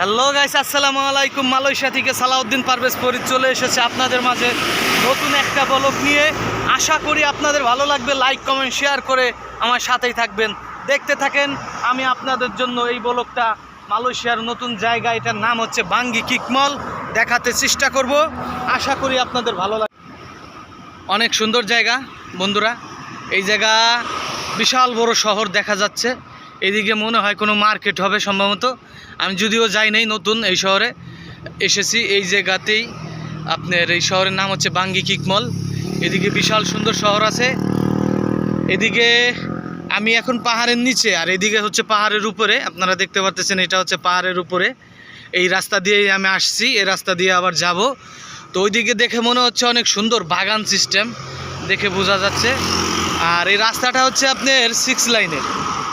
Hello guys, আসসালামু আলাইকুম। Malaysia থেকে সালাউদ্দিন পারভেজ ফরিদ চলে এসেছে আপনাদের মাঝে নতুন একটা বলক নিয়ে। আশা করি আপনাদের ভালো লাগবে। লাইক কমেন্ট শেয়ার করে আমার সাথেই থাকবেন। দেখতে থাকেন, আমি আপনাদের জন্য এই বলকটা মালয়েশিয়ার নতুন জায়গা, এটার নাম হচ্ছে বাঙ্গি কিকমল দেখাতে চেষ্টা করব। আশা করি আপনাদের ভালো লাগবে অনেক সুন্দর জায়গা, বন্ধুরা। এই জায়গা বিশাল বড় শহর দেখা যাচ্ছে। এদিকে মনে হয় কোনো মার্কেট হবে সম্ভবত। আমি যদিও যাই নাই নতুন এই শহরে। এসেছি এই জায়গাতেই। আপনার এই শহরের নাম হচ্ছে বাঙ্গি কিকমল এদিকে বিশাল সুন্দর শহর আছে। এদিকে আমি এখন পাহাড়ের নিচে, আর এদিকে হচ্ছে পাহাড়ের উপরে। আপনারা দেখতে পাচ্ছেন এটা হচ্ছে পাহাড়ের উপরে। এই রাস্তা দিয়েই আমি আসছি, এই রাস্তা দিয়ে আবার যাব। তো ওইদিকে দেখে মনে হচ্ছে অনেক সুন্দর বাগান সিস্টেম, দেখে বোঝা যাচ্ছে। আর এই রাস্তাটা হচ্ছে আপনার সিক্স লাইনের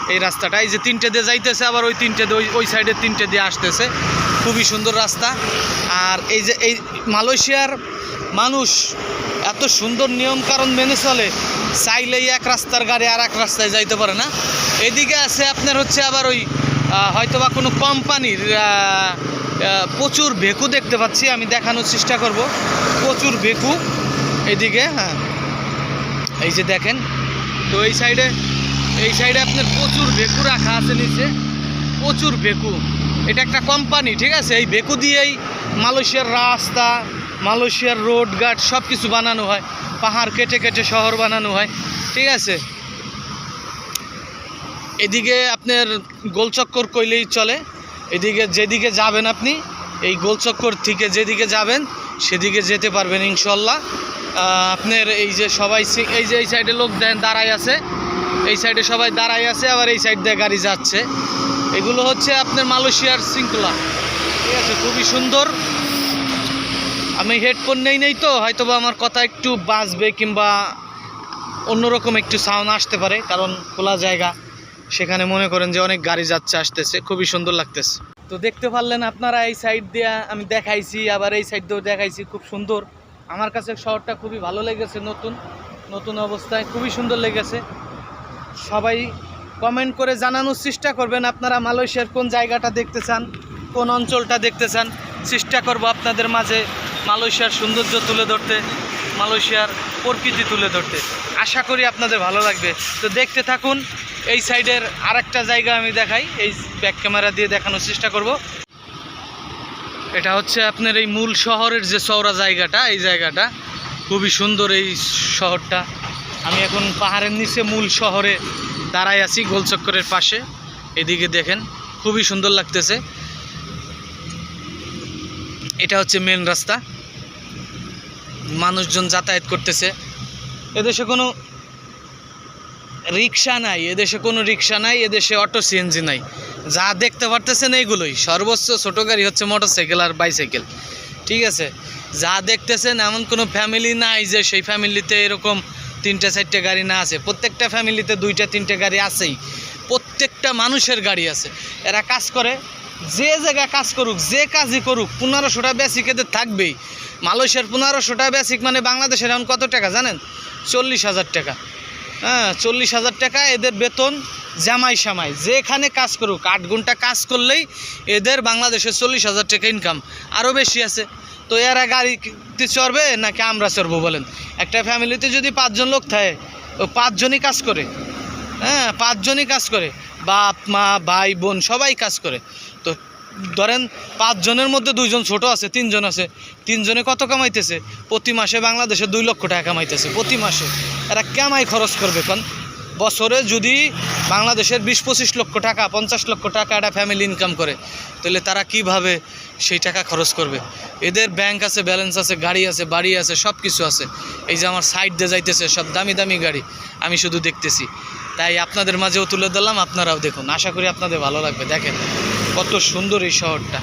এই রাস্তাটা। এই যে তিনটে দিয়ে যাইতেছে আবার ওই তিনটে দিয়ে ওই- সাইডে তিনটে দিয়ে আসতেছে। খুবই সুন্দর রাস্তা। আর এই যে এই মালয়েশিয়ার মানুষ এত সুন্দর নিয়ম কারণ মেনে চলে চাইলেই এক রাস্তার গাড়ি আর এক রাস্তায় যাইতে পারে না। এদিকে আছে আপনার হচ্ছে আবার ওই আহ, হয়তোবা কোনো কোম্পানির প্রচুর ভেকু দেখতে পাচ্ছি আমি দেখানোর চেষ্টা করব। প্রচুর ভেকু। এদিকে হ্যাঁ। এই যে দেখেন তো এই সাইডে এই সাইডে আপনার প্রচুর ভেকু রাখা আছে নিচে। প্রচুর ভেকু এটা একটা কোম্পানি ঠিক আছে? এই ভেকু দিয়েই মালয়েশিয়ার রাস্তা, মালয়েশিয়ার রোড ঘাট সব কিছু বানানো হয়। পাহাড় কেটে কেটে শহর বানানো হয়, ঠিক আছে? এদিকে আপনার গোলচক্কর কইলেই চলে। এদিকে যেদিকে যাবেন আপনি, এই গোলচক্কর থেকে যেদিকে যাবেন, সেদিকে যেতে পারবেন ইনশাল্লাহ। আপনার এই যে সবাই এই যে এই সাইডে লোক দেন আছে। এই সাইডে সবাই দাঁড়াই আছে, আবার এই সাইড দিয়ে গাড়ি যাচ্ছে। এগুলো হচ্ছে আপনার মালয়েশিয়ার শৃঙ্খলা। ঠিক আছে, খুবই সুন্দর। আমি হেডফোন নেই নেই তো হয়তো আমার কথা একটু বাঁচবে কিংবা অন্যরকম একটু সাউন্ড আসতে পারে, কারণ খোলা জায়গা। সেখানে মনে করেন যে অনেক গাড়ি যাচ্ছে, আসতেছে, খুবই সুন্দর লাগতেছে। তো দেখতে পারলেন আপনারা এই সাইড দিয়ে আমি দেখাইছি, আবার এই সাইড দিয়েও দেখাইছি, খুব সুন্দর। আমার কাছে শহরটা খুবই ভালো লেগেছে, নতুন নতুন অবস্থায় খুবই সুন্দর লেগেছে। সবাই কমেন্ট করে জানানোর চেষ্টা করবেন আপনারা মালয়েশিয়ার কোন জায়গাটা দেখতে চান, কোন অঞ্চলটা দেখতে চান। চেষ্টা করব আপনাদের মাঝে মালয়েশিয়ার সৌন্দর্য তুলে ধরতে, মালয়েশিয়ার প্রকৃতি তুলে ধরতে। আশা করি আপনাদের ভালো লাগবে। তো দেখতে থাকুন, এই সাইডের আরেকটা জায়গা আমি দেখাই, এই ব্যাক ক্যামেরা দিয়ে দেখানোর চেষ্টা করব। এটা হচ্ছে আপনার এই মূল শহরের যে চওড়া জায়গাটা, এই জায়গাটা। খুবই সুন্দর এই শহরটা। আমি এখন পাহাড়ের নিচে মূল শহরে দাঁড়াই আছি গোলচক্করের পাশে। এদিকে দেখেন, খুবই সুন্দর লাগতেছে। এটা হচ্ছে মেন রাস্তা। মানুষজন যাতায়াত করতেছে। এদেশে কোনো রিক্সা নাই, এদেশে কোনো রিক্সা নাই, এদেশে অটো সিএনজি নাই। যা দেখতে পারতেছেন এইগুলোই। সর্বোচ্চ ছোটো গাড়ি হচ্ছে মোটরসাইকেল আর বাইসাইকেল ঠিক আছে? যা দেখতেছেন, এমন কোনো ফ্যামিলি নাই যে সেই ফ্যামিলিতে এরকম তিনটে, চারটে গাড়ি না আছে। প্রত্যেকটা ফ্যামিলিতে দুইটা, তিনটে গাড়ি আছেই। প্রত্যেকটা মানুষের গাড়ি আছে। এরা কাজ করে, যে জায়গায় কাজ করুক, যে কাজই করুক, পনেরোশোটা বেসিক এদের থাকবেই। মালয়েশিয়ার পনেরোশোটা বেসিক মানে বাংলাদেশের এখন কত টাকা জানেন? চল্লিশ হাজার টাকা। হ্যাঁ চল্লিশ হাজার টাকা এদের বেতন জামাই সামাই যেখানে কাজ করুক, আট ঘণ্টা কাজ করলেই এদের বাংলাদেশে চল্লিশ হাজার টাকা ইনকাম আরও বেশি আছে। তো এরা গাড়িতে চড়বে নাকি আমরা চড়বো বলেন? একটা ফ্যামিলিতে যদি পাঁচজন লোক থাকে, ও পাঁচজনই কাজ করে। হ্যাঁ পাঁচজনই কাজ করে। বাপ, মা, ভাই, বোন সবাই কাজ করে। তো ধরেন পাঁচজনের মধ্যে দুইজন ছোট আছে, তিনজন আছে, তিনজনে কত কামাইতেছে? প্রতি মাসে বাংলাদেশে দুই লক্ষ টাকা কামাইতেছে, প্রতি মাসে। এরা কামাই খরচ করবে? কোন বছরে যদি বাংলাদেশের বিশ পঁচিশ লক্ষ টাকা, পঞ্চাশ লক্ষ টাকা একটা ফ্যামিলি ইনকাম করে, তাহলে তারা কীভাবে সেই টাকা খরচ করবে? এদের ব্যাংক আছে ব্যালেন্স আছে, গাড়ি আছে, বাড়ি আছে সব কিছু আছে। এই যে আমার সাইড দিয়ে যাইতেছে সব দামি দামি গাড়ি, আমি শুধু দেখতেছি। তাই আপনাদের মাঝেও তুলে দিলাম আপনারাও দেখুন। আশা করি আপনাদের ভালো লাগবে। দেখেন কত সুন্দর এই শহরটা।